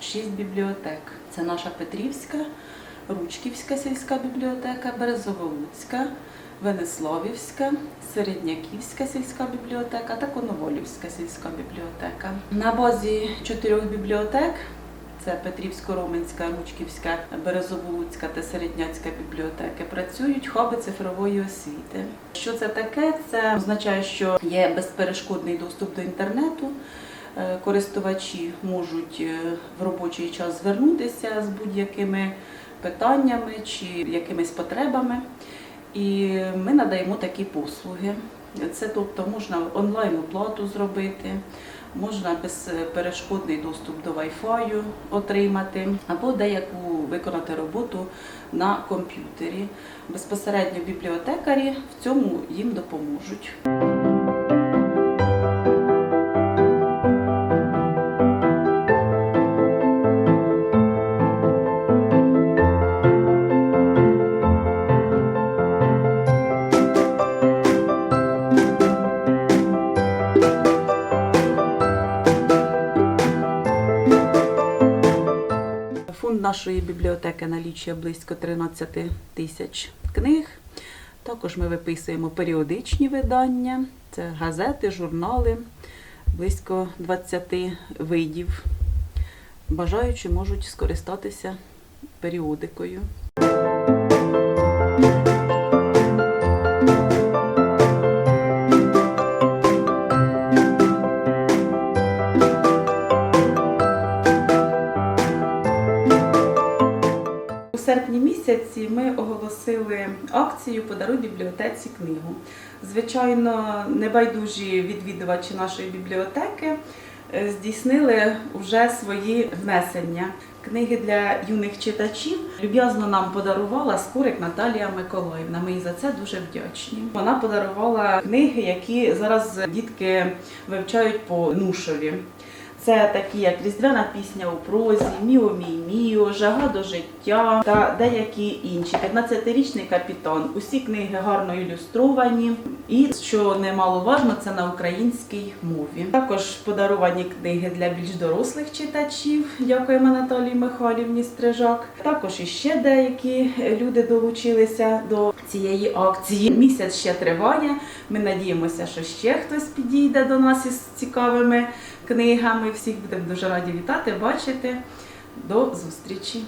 шість бібліотек. Це наша Петрівська, Ручківська сільська бібліотека, Березоволуцька, Венеславівська, Середняківська сільська бібліотека та Коноволівська сільська бібліотека. На базі чотирьох бібліотек це Петрівсько-Роменська, Ручківська, Березоволуцька та Середняцька бібліотеки. Працюють хаби цифрової освіти. Що це таке? Це означає, що є безперешкодний доступ до інтернету. Е, Користувачі можуть е, в робочий час звернутися з будь-якими питаннями чи якимись потребами. І ми надаємо такі послуги. Це тобто можна онлайн оплату зробити, можна безперешкодний доступ до Wi-Fi отримати, або деяку виконати роботу на комп'ютері. Безпосередньо бібліотекарі в цьому їм допоможуть. Фонд нашої бібліотеки налічує близько 13 тисяч книг. Також ми виписуємо періодичні видання, це газети, журнали, близько 20 видів. Бажаючі можуть скористатися періодикою. Серпні місяці ми оголосили акцію Подаруй бібліотеці книгу. Звичайно, небайдужі відвідувачі нашої бібліотеки е, здійснили вже свої внесення. Книги для юних читачів люб'язно нам подарувала скорик Наталія Миколаївна. Ми їй за це дуже вдячні. Вона подарувала книги, які зараз дітки вивчають по нушові. Це такі, як Різдвяна пісня у прозі, Міо мій Міо, Жага до життя та деякі інші. 15-річний капітан. Усі книги гарно ілюстровані. І що немаловажно, це на українській мові. Також подаровані книги для більш дорослих читачів. Дякуємо Наталії Михайлівні Стрижак. Також іще деякі люди долучилися до цієї акції. Місяць ще триває. Ми надіємося, що ще хтось підійде до нас із цікавими книгами. Всіх будемо дуже раді вітати, бачити. До зустрічі!